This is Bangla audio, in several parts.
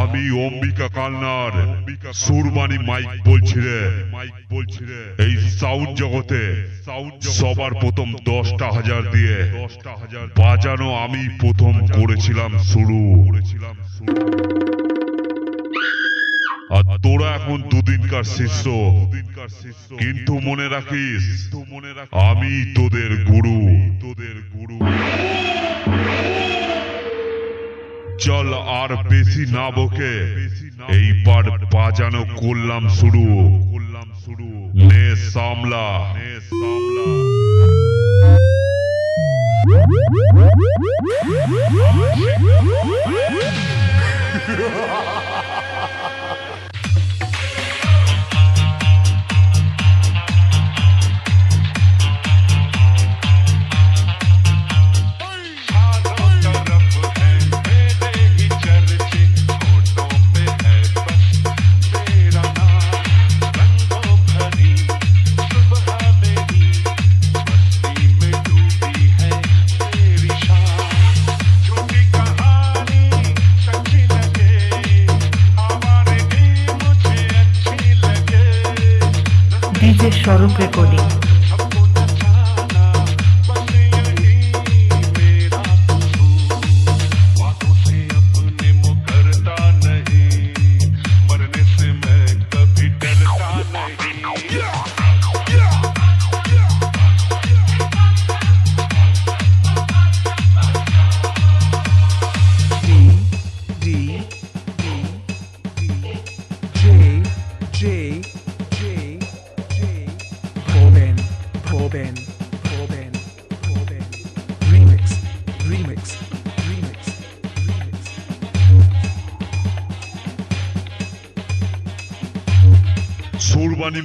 আমি অম্বিকা কালনার সুরমানি মাইক বলছি রে। মাইক বলছি রে এই সাউন্ড জগতে সবার প্রথম দশটা হাজার দিয়ে দশটা হাজার বাজানো আমি প্রথম করেছিলাম শুরু করেছিলাম শুরু। আর তোরা এখন দুদিনকার শিষ্য। কিন্তু মনে রাখিস, আমি তোদের গুরু। তোদের গুরু চল আর বেশি না বকে এইবার বাজানো করলাম শুরু। করলাম শুরু নে সামলা। নে সামলা चारों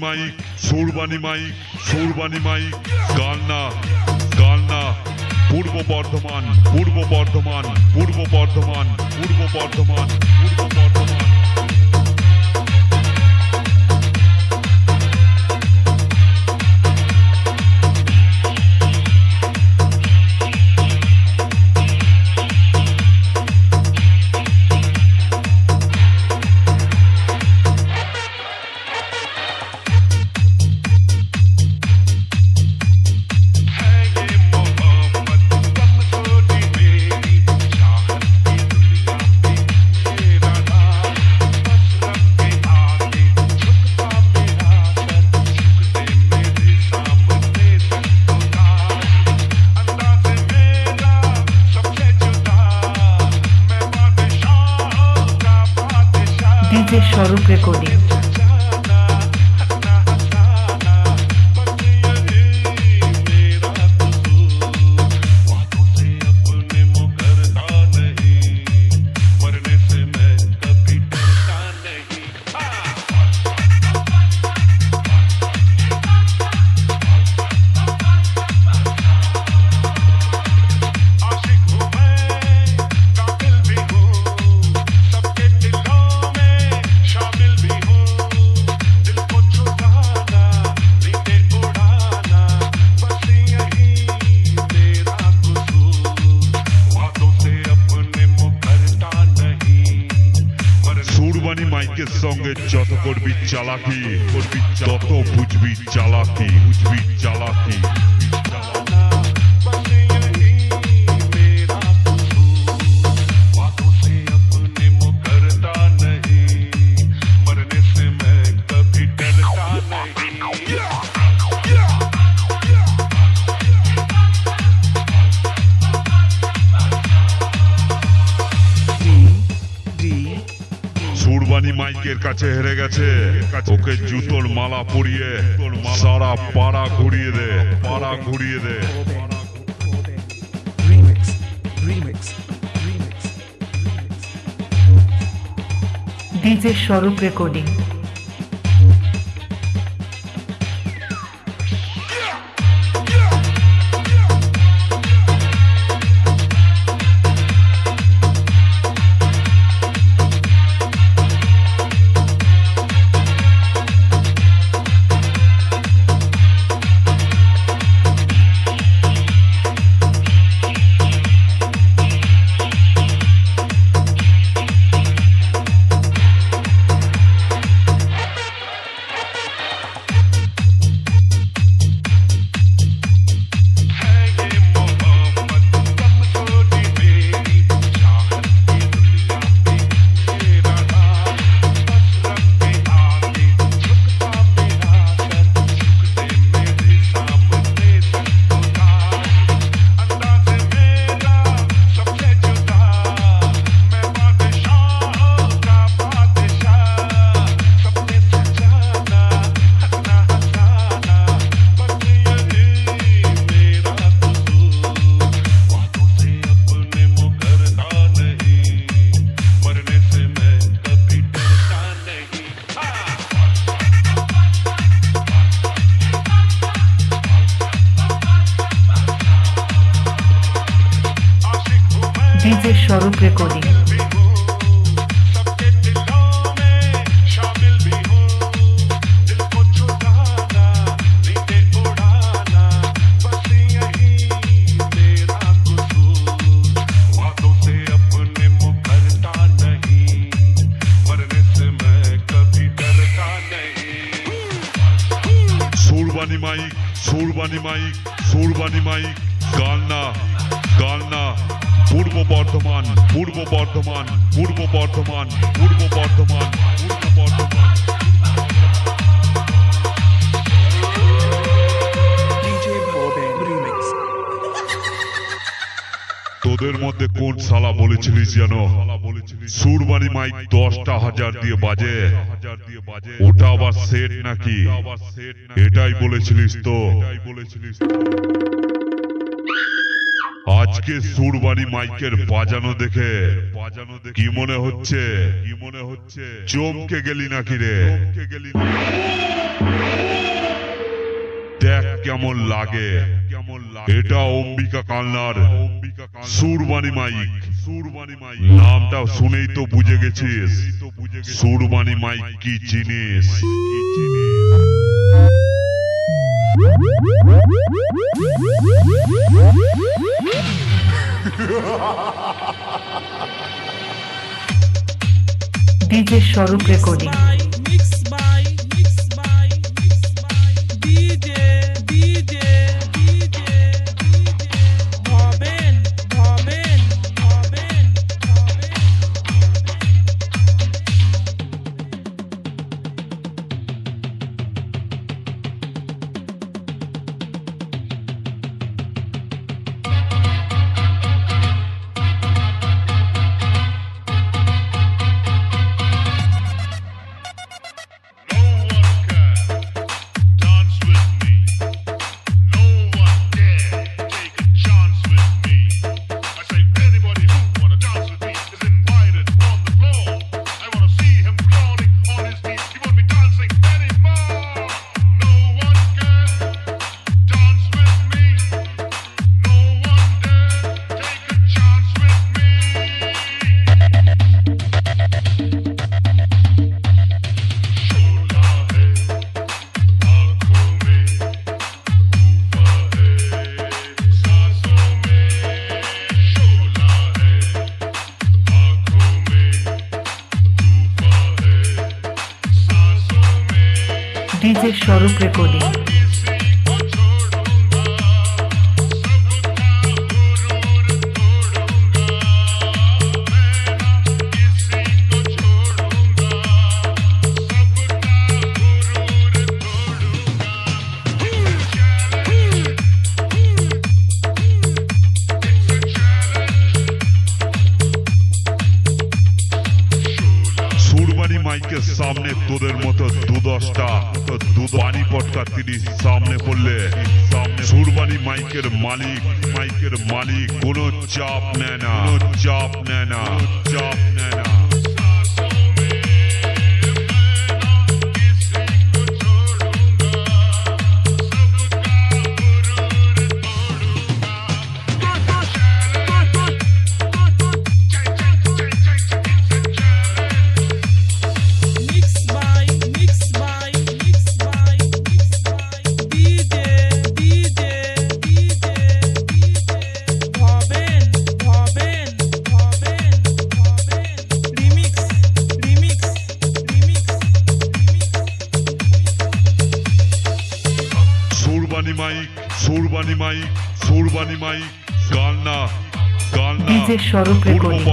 mike Surbani mike Surbani mike গান্না গান্না পূর্ব বর্ধমান পূর্ব বর্ধমান পূর্ব বর্ধমান পূর্ব বর্ধমান পূর্ব বর্ধমান। স্বরূপ রেকর্ডিং সঙ্গে যত করবি চালাকি করবি তত বুঝবি চালাকি বুঝবি চালাকি। ঘুরিয়ে দে DJ Swarup recording Swarup recording Surbani mike Surbani mike गाना गाना। পূর্ব বর্ধমান পূর্ব বর্ধমান পূর্ব বর্ধমান পূর্ব বর্ধমান পূর্ব বর্ধমান। তোদের মধ্যে কোন শালা বলেছিলিস যেন? সুরবানি মাইক দশটা হাজার দিয়ে বাজে। ওটা আবার সেট নাকি? এটাই বলেছিলিস তো। বলেছিলিস আজকে সুরবাড়ি মাইকের বাজানো দেখে বাজানো দেখে কি মনে হচ্ছে? কি মনে হচ্ছে চমকে গেলি নাকি রে? দেখ কেমন লাগে। এটা অম্বিকা কান্নার অম্বিকা মাইক। সুরবাণী মাইক নামটা শুনেই তো বুঝে গেছিস। সুরবাণী মাইক কি জিনিস? কি জিনিস ডিজে স্বরূপ রেকর্ডিং। স্বরূপ রেকর্ডিং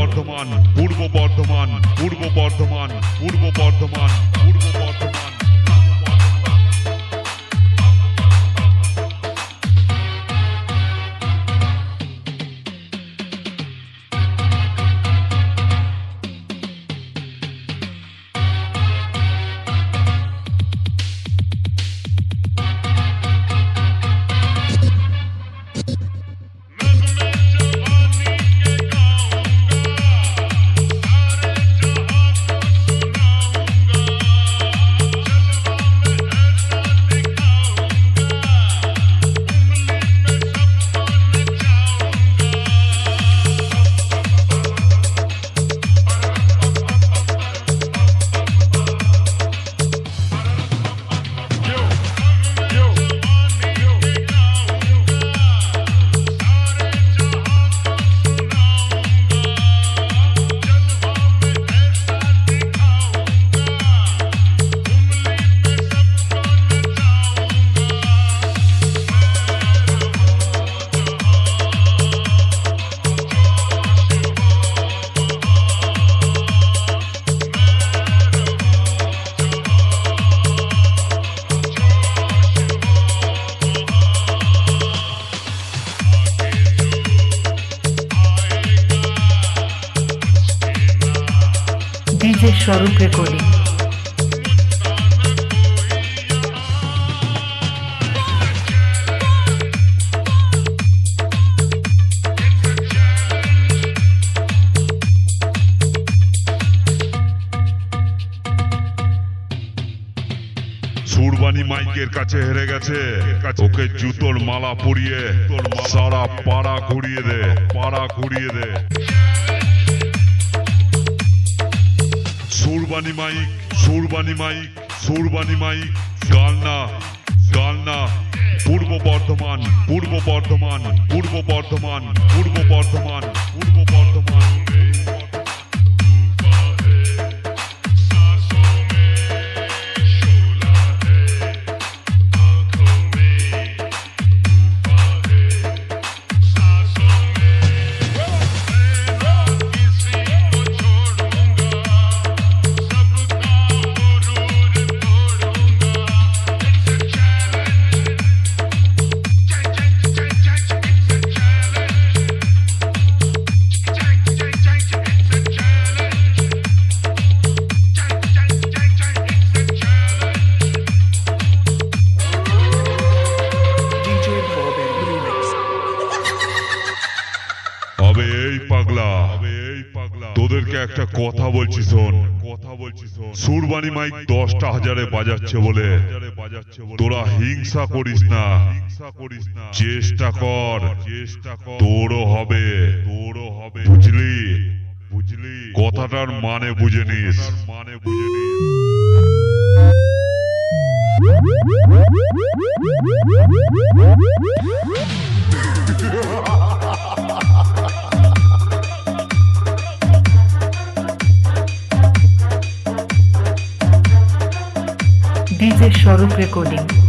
সুরবানি মাইকের কাছে হেরে গেছে। ওকে জুতোর মালা পরিয়ে সারা পাড়া ঘুরিয়ে দে, পাড়া ঘুরিয়ে দে। Surbani mike Surbani mike Surbani mike গালনা গালনা পূর্ব বর্ধমান পূর্ব বর্ধমান পূর্ব বর্ধমান পূর্ব বর্ধমান পূর্ব বর্ধমান। মাইক দশটা হাজারে বাজাচ্ছে বলে। তোরা হিংসা করিস না। চেষ্টা কর। তোরও হবে। তোরও হবে বুঝলি? বুঝলি কথাটার মানে বুঝে নিস মানে বুঝে নিস। ডিজে স্বরূপ রেকর্ডিং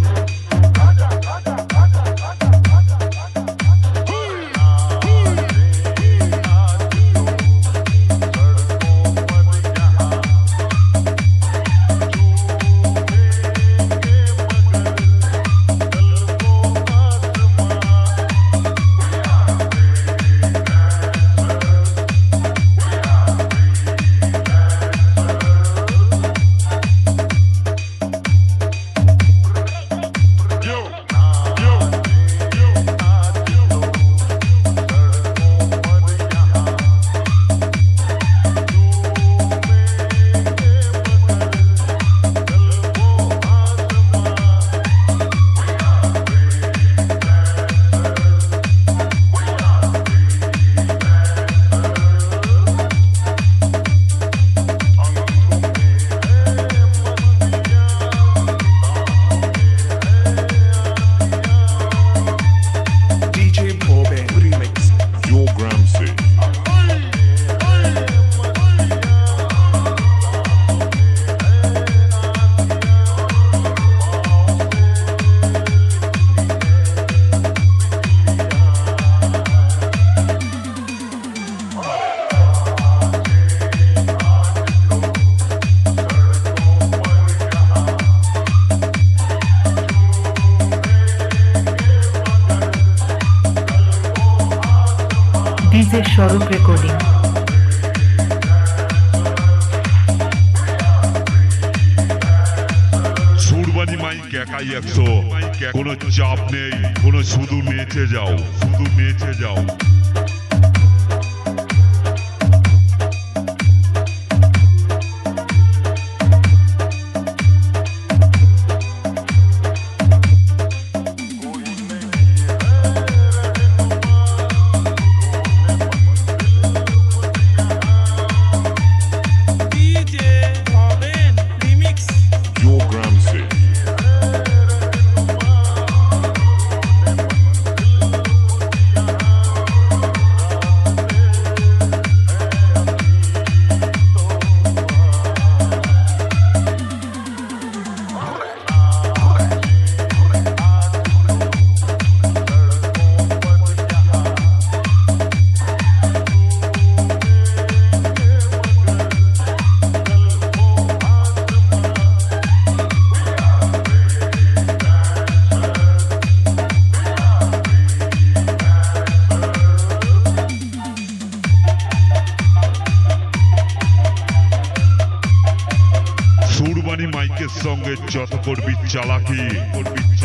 চালাকি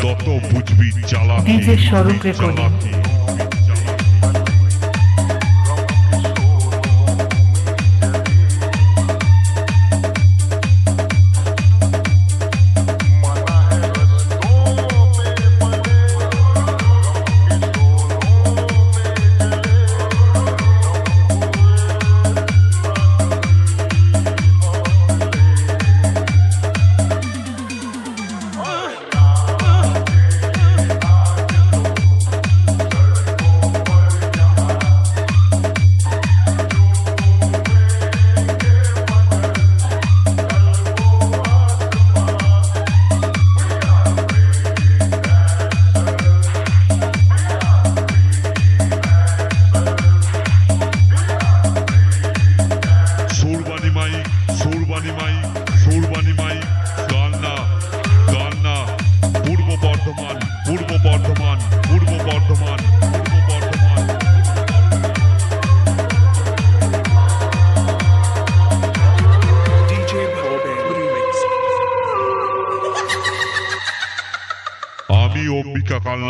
তত বুঝবি চালাকি চালাকি।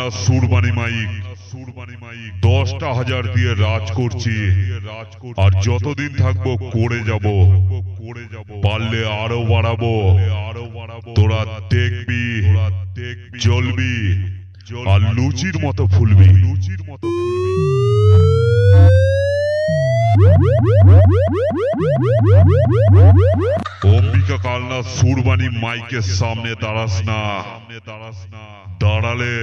কালনা সুরবানি মাইক। দশটা হাজার দিয়ে রাজ করছি। আর যতদিন থাকব করে যাব। করে যাব পারলে আরও বাড়াবো। আরও বাড়াবো তোরা দেখবি দেখবি জ্বলবি, আর লুচির মতো ফুলবি। লুচির মতো অম্বিকা কালনা সুরবানি মাইকের সামনে দাঁড়াস না। দাঁড়ালে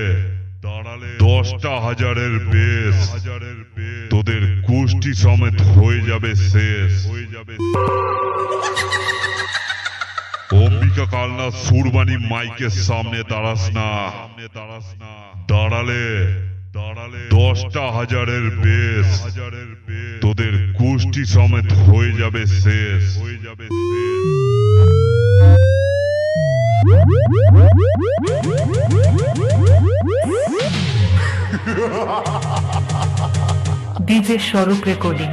দাঁড়ালে দশটা হাজারের বেশ। হাজারের তোদের কুষ্টি সমেত হয়ে যাবে শেষ। হয়ে যাবে অম্বিকা কালনা সুরবানি মাইকের সামনে দাঁড়াস না। দাঁড়ালে দাঁড়ালে দশটা হাজারের বেশ। হাজারের তোদের কুষ্টি সমেত হয়ে যাবে শেষ। হয়ে যাবে শেষ ডিজে স্বরূপ রেকর্ডিং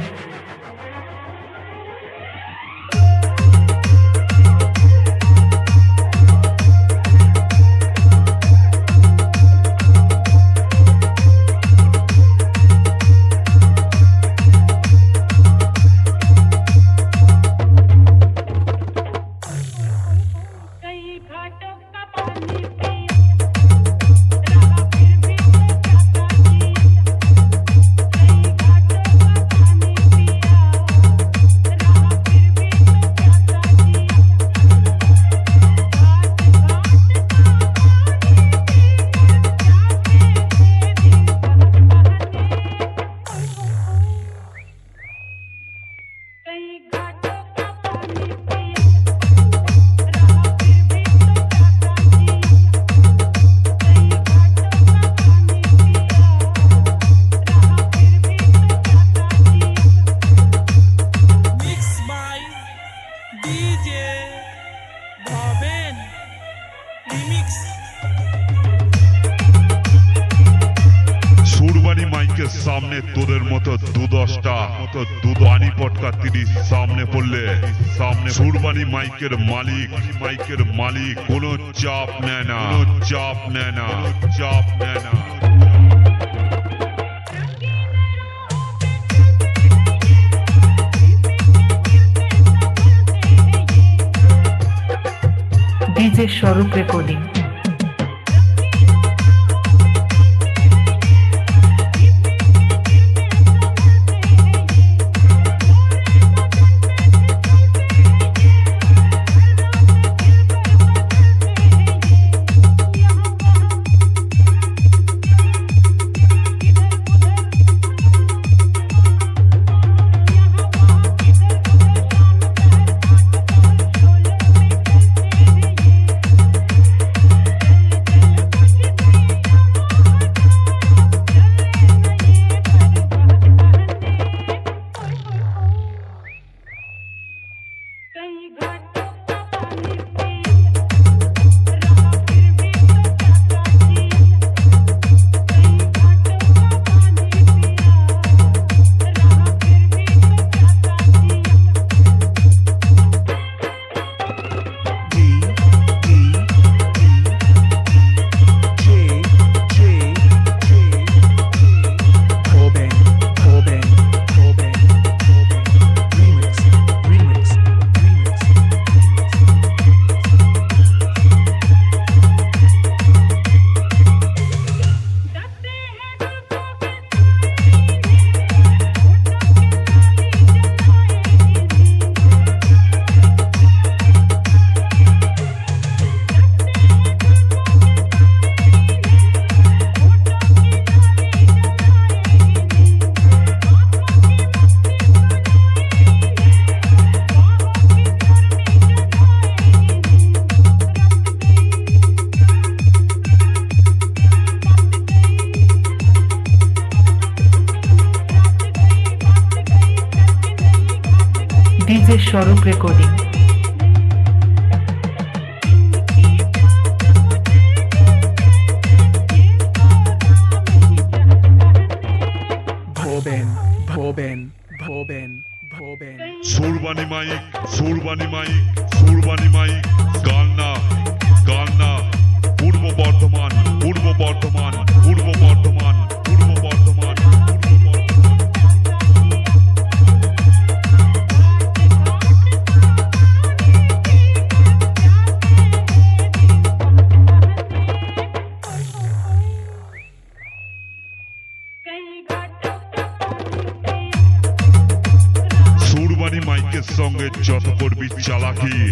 সামনে মাইকের মালিক মাইকের মালিক কোনো চাপ নেয় না চাপ নেয় না চাপ নেয় না ডিজে স্বরূপ রেকর্ডিং স্বরূপ রেকর্ডিং করবি